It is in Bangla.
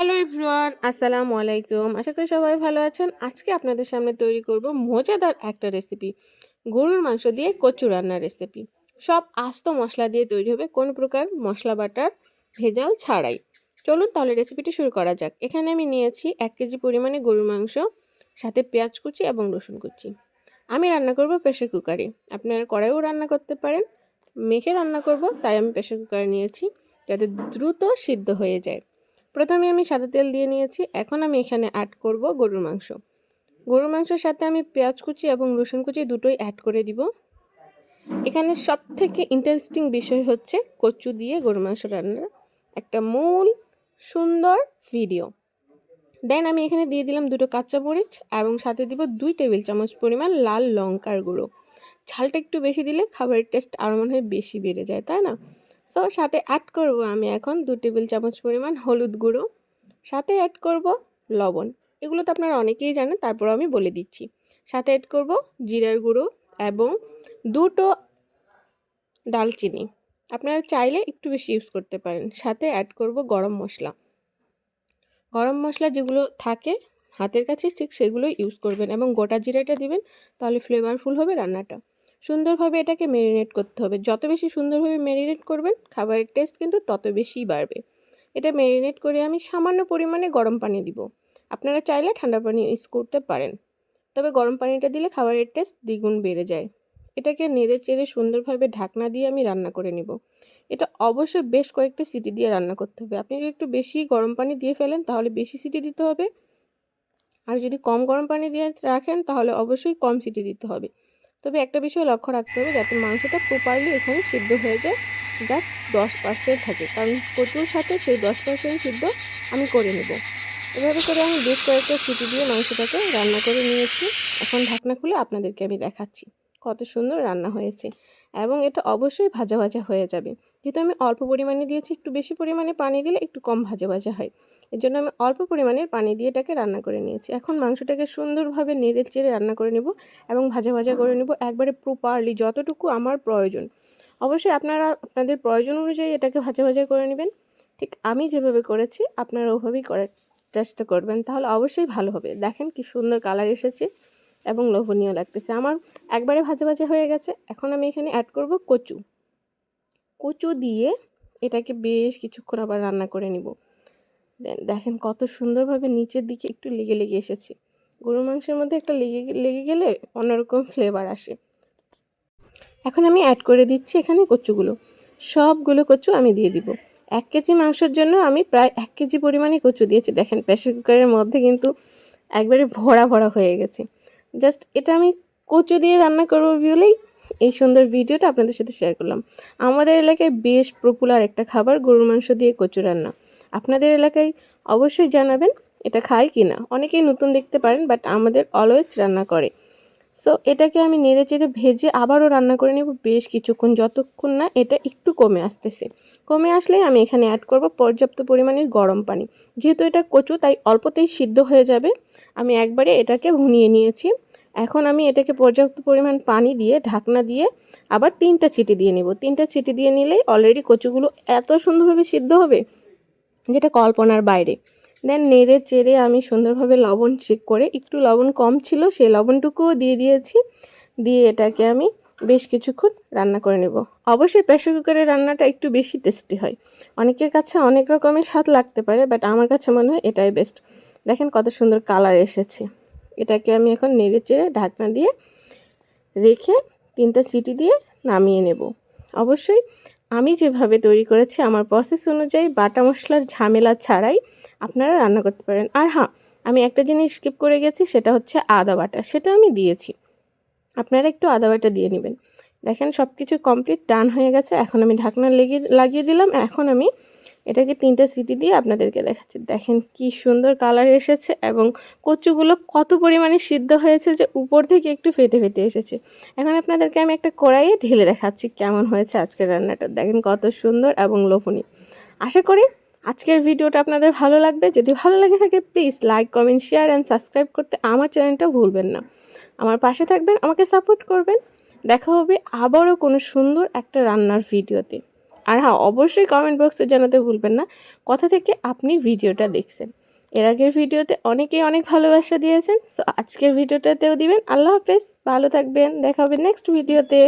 হ্যালো এভরিওয়ান আসসালামু আলাইকুম আশা করি সবাই ভালো আছেন। আজকে আপনাদের সামনে তৈরি করব মজাদার একটা রেসিপি গরুর মাংস দিয়ে কচু রান্নার রেসিপি সব আস্ত মশলা দিয়ে তৈরি হবে কোন প্রকার? মশলা, বাটার, ভেজাল, ছাড়াই। চলুন তাহলে রেসিপিটি শুরু করা যাক। এখানে আমি নিয়েছি এক কেজি পরিমাণে গরুর মাংস, সাথে পেঁয়াজ কুচি এবং রসুন কুচি। আমি রান্না করব প্রেশার কুকারে। আপনারা কড়াইও রান্না করতে পারেন। মেখে রান্না করব, তাই আমি প্রেশার কুকারে নিয়েছি। যাতে দ্রুত সিদ্ধ হয়ে যায়। প্রথমে আমি সাদা তেল দিয়ে নিয়েছি, এখন আমি এখানে অ্যাড করব গরুর মাংস। গরুর মাংসের সাথে আমি পেঁয়াজ কুচি এবং রসুন কুচি দুটোই অ্যাড করে দিব। এখানে সব থেকে ইন্টারেস্টিং বিষয় হচ্ছে কচু দিয়ে গরুর মাংস রান্নার একটা মূল সুন্দর ভিডিও দেন আমি এখানে দিয়ে দিলাম দুটো কাঁচা মরিচ এবং সাথে দিব দুই টেবিল চামচ পরিমাণ লাল লঙ্কার গুঁড়ো। ঝালটা একটু বেশি দিলে খাবারের টেস্ট আরও মনে হয় বেশি বেড়ে যায়, তাই না? সো সাথে অ্যাড করব আমি এখন দু টেবিল চামচ পরিমাণ হলুদ গুঁড়ো। সাথে অ্যাড করব লবণ। এগুলো তো আপনারা অনেকেই জানেন, তারপর আমি বলে দিচ্ছি। সাথে অ্যাড করব জিরার গুঁড়ো এবং দুটো ডালচিনি। আপনারা চাইলে একটু বেশি ইউজ করতে পারেন। সাথে অ্যাড করব গরম মশলা। গরম মশলা যেগুলো থাকে, হাতের কাছে ঠিক সেগুলো ইউজ করবেন এবং গোটা জিরাটা দিবেন, তাহলে ফ্লেভারফুল হবে রান্নাটা। সুন্দরভাবে এটাকে ম্যারিনেট করতে হবে। যত বেশি সুন্দরভাবে ম্যারিনেট করবেন, খাবারের টেস্ট কিন্তু তত বেশিই বাড়বে। এটা ম্যারিনেট করে আমি সামান্য পরিমাণে গরম পানি দিব। আপনারা চাইলে ঠান্ডা পানি ইউজ করতে পারেন। তবে গরম পানিটা দিলে খাবারের টেস্ট দ্বিগুণ বেড়ে যায়। এটাকে নেড়ে চেড়ে সুন্দরভাবে ঢাকনা দিয়ে আমি রান্না করে নিব। এটা অবশ্যই বেশ কয়েকটা সিটি দিয়ে রান্না করতে হবে। আপনি যদি একটু বেশি গরম পানি দিয়ে ফেলেন, তাহলে বেশি সিটি দিতে হবে। আর যদি কম গরম পানি দিয়ে রাখেন, তাহলে অবশ্যই কম সিটি দিতে হবে। তবে একটা বিষয় লক্ষ্য রাখতে হবে, যাতে মাংসটা প্রপারলি এখানে সিদ্ধ হয়ে যায় জাস্ট দশ পার্সেন্ট থাকে। কারণ কচুর সাথে সেই দশ পার্সেন্ট সিদ্ধ আমি করে নেব। এভাবে করে আমি বেশ কয়েকটা সিটি দিয়ে মাংসটাকে রান্না করে নিয়েছি। এখন ঢাকনা খুলে আপনাদেরকে আমি দেখাচ্ছি কত সুন্দর রান্না হয়েছে। এবং এটা অবশ্যই ভাজা ভাজা হয়ে যাবে। যেহেতু আমি অল্প পরিমাণে দিয়েছি, একটু বেশি পরিমাণে পানি দিলে একটু কম ভাজা ভাজা হয়। এর জন্য আমি অল্প পরিমাণের পানি দিয়ে এটাকে রান্না করে নিয়েছি। এখন মাংসটাকে সুন্দরভাবে নেড়ে চেড়ে রান্না করে নেব এবং ভাজা ভাজা করে নেব একবারে প্রপারলি যতটুকু আমার প্রয়োজন। অবশ্যই আপনারা, আপনাদের প্রয়োজন অনুযায়ী এটাকে ভাজা ভাজা করে নেবেন। ঠিক আমি যেভাবে করেছি, আপনারা ওভাবেই করার চেষ্টা করবেন, তাহলে অবশ্যই ভালো হবে। দেখেন কি সুন্দর কালার এসেছে এবং লোভনীয় লাগতেছে। আমার একবারে ভাজা ভাজা হয়ে গেছে। এখন আমি এখানে অ্যাড করব কচু। কচু দিয়ে এটাকে বেশ কিছুক্ষণ আবার রান্না করে নিব। দেখেন কত সুন্দরভাবে নিচের দিকে একটু লেগে লেগে এসেছে। গরুর মাংসের মধ্যে একটা লেগে লেগে গেলে অন্যরকম ফ্লেভার আসে। এখন আমি অ্যাড করে দিচ্ছি এখানে কচুগুলো। সবগুলো কচু আমি দিয়ে দিব। এক কেজি মাংসের জন্য আমি প্রায় এক কেজি পরিমাণে কচু দিয়েছি। দেখেন প্রেশার কুকারের মধ্যে কিন্তু একবারে ভরা ভরা হয়ে গেছে। জাস্ট এটা আমি কচু দিয়ে রান্না করব বলেই এই সুন্দর ভিডিওটা আপনাদের সাথে শেয়ার করলাম। আমাদের এলাকায় বেশ পপুলার একটা খাবার গরুর মাংস দিয়ে কচু রান্না। আপনাদের এলাকায় অবশ্যই জানাবেন এটা খায় কি না অনেকেই নতুন দেখতে পারেন বাট আমাদের অলওয়েজ রান্না করে। সো এটাকে আমি নেড়ে চেড়ে ভেজে আবারও রান্না করে নেব বেশ কিছুক্ষণ, যতক্ষণ না এটা একটু কমে আসতেছে। কমে আসলে আমি এখানে অ্যাড করব পর্যাপ্ত পরিমাণের গরম পানি। যেহেতু এটা কচু, তাই অল্পতেই সিদ্ধ হয়ে যাবে। আমি একবারে এটাকে ভুনিয়ে নিয়েছি। এখন আমি এটাকে পর্যাপ্ত পরিমাণ পানি দিয়ে, ঢাকনা দিয়ে আবার তিনটা ছিটি দিয়ে নেব। তিনটা ছিটি দিয়ে নিলেই অলরেডি কচুগুলো এত সুন্দরভাবে সিদ্ধ হবে। যেটা কল্পনার বাইরে। দেন নেড়ে চেড়ে আমি সুন্দরভাবে লবণ চেক করে, একটু লবণ কম ছিল, সেই লবণটুকুও দিয়ে দিয়েছি। দিয়ে এটাকে আমি বেশ কিছুক্ষণ রান্না করে নেব। অবশ্যই প্রেশার কুকারের রান্নাটা একটু বেশি টেস্টি হয়। অনেকের কাছে অনেক রকমের স্বাদ লাগতে পারে বাট আমার কাছে মনে হয় এটাই বেস্ট দেখেন কত সুন্দর কালার এসেছে। এটাকে আমি এখন নেড়ে চেড়ে ঢাকনা দিয়ে রেখে তিনটা সিটি দিয়ে নামিয়ে নেব। অবশ্যই আমি যেভাবে তৈরি করেছি, আমার প্রসেস অনুযায়ী বাটা মশলার ঝামেলা ছাড়াই আপনারা রান্না করতে পারেন। আর হ্যাঁ আমি একটা জিনিস স্কিপ করে গেছি, সেটা হচ্ছে আদা বাটা। সেটা আমি দিয়েছি। আপনারা একটু আদা বাটা দিয়ে নেবেন। দেখেন সব কিছু কমপ্লিট টান হয়ে গেছে। এখন আমি ঢাকনা লেগে, লাগিয়ে দিলাম। এখন আমি এটাকে তিনটা সিটি দিয়ে আপনাদেরকে দেখাচ্ছি। দেখেন কি সুন্দর কালার এসেছে এবং কচুগুলো কত পরিমাণে সিদ্ধ হয়েছে যে উপর থেকে একটু ফেটে ফেটে এসেছে। এখন আপনাদেরকে আমি একটা কড়াইয়ে ঢেলে দেখাচ্ছি কেমন হয়েছে আজকের রান্নাটা। দেখেন কত সুন্দর এবং লোভনীয়। আশা করি আজকের ভিডিওটা আপনাদের ভালো লাগবে। যদি ভালো লাগে থাকে please like comment share and subscribe করতে আমার চ্যানেলটা ভুলবেন না। আমার পাশে থাকবেন, আমাকে সাপোর্ট করবেন। দেখা হবে আবারও কোনো সুন্দর একটা রান্নার ভিডিওতে। আর হ্যাঁ অবশ্যই কমেন্ট বক্সে জানাতে ভুলবেন না। কথা থেকে আপনি ভিডিওটা দেখছেন। এর আগের ভিডিওতে অনেকেই অনেক ভালোবাসা দিয়েছেন। সো আজকের ভিডিওটাতেও দিবেন। আল্লাহ হাফেজ। ভালো থাকবেন। দেখা হবে নেক্সট ভিডিওতে